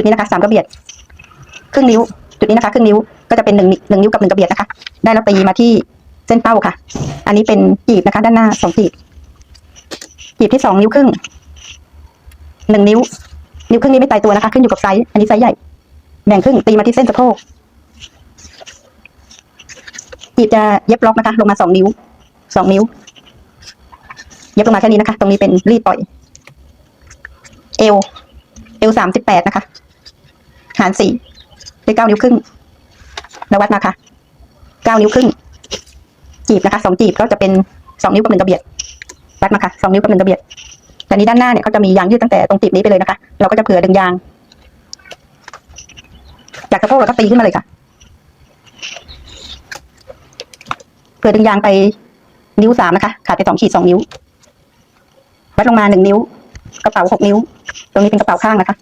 จุดนี้นะคะสามกระเบียด ครึ่งนิ้ว จุดนี้นะคะครึ่งนิ้วก็จะเป็นหนึ่งหนึ่งนิ้วกับหนึ่งกระเบียดนะคะ ได้แล้วตีมาที่เส้นเป้าค่ะ อันนี้เป็นจีบนะคะ ด้านหน้าสองจีบจีบที่สองนิ้วครึ่งหนึ่งนิ้ว นิ้วครึ่งนี้ไม่ตายตัวนะคะ ขึ้นอยู่กับไซส์อันนี้ไซส์ใหญ่แบ่งครึ่งตีมาที่เส้นสะโพกจีบจะเย็บล็อกนะคะ ลงมาสองนิ้วสองนิ้ว เย็บลงมาแค่นี้นะคะ ตรงนี้เป็นรีดปล่อย เอวเอวสามสิบแปดนะคะ หารสี่ได้เก้านิ้วครึ่งแล้ววัดมาค่ะเก้านิ้วครึ่ง จีบนะคะสองจีบก็จะเป็นสองนิ้วกับหนึ่งกระเบียดวัดมาค่ะสองนิ้วกับหนึ่งกระเบียดแต่นี้ด้านหน้าเนี่ยเขาจะมียางยืดตั้งแต่ตรงจีบนี้ไปเลยนะคะ เราก็จะเผื่อดึงยาง จากสะโพกเราก็ตีขึ้นมาเลยค่ะเผื่อดึงยางไปนิ้วสามนะคะ ขาดไปสองขีดสองนิ้ววัดลงมาหนึ่งนิ้ว กระเป๋าหกนิ้ว ตรงนี้เป็นกระเป๋าข้างนะคะ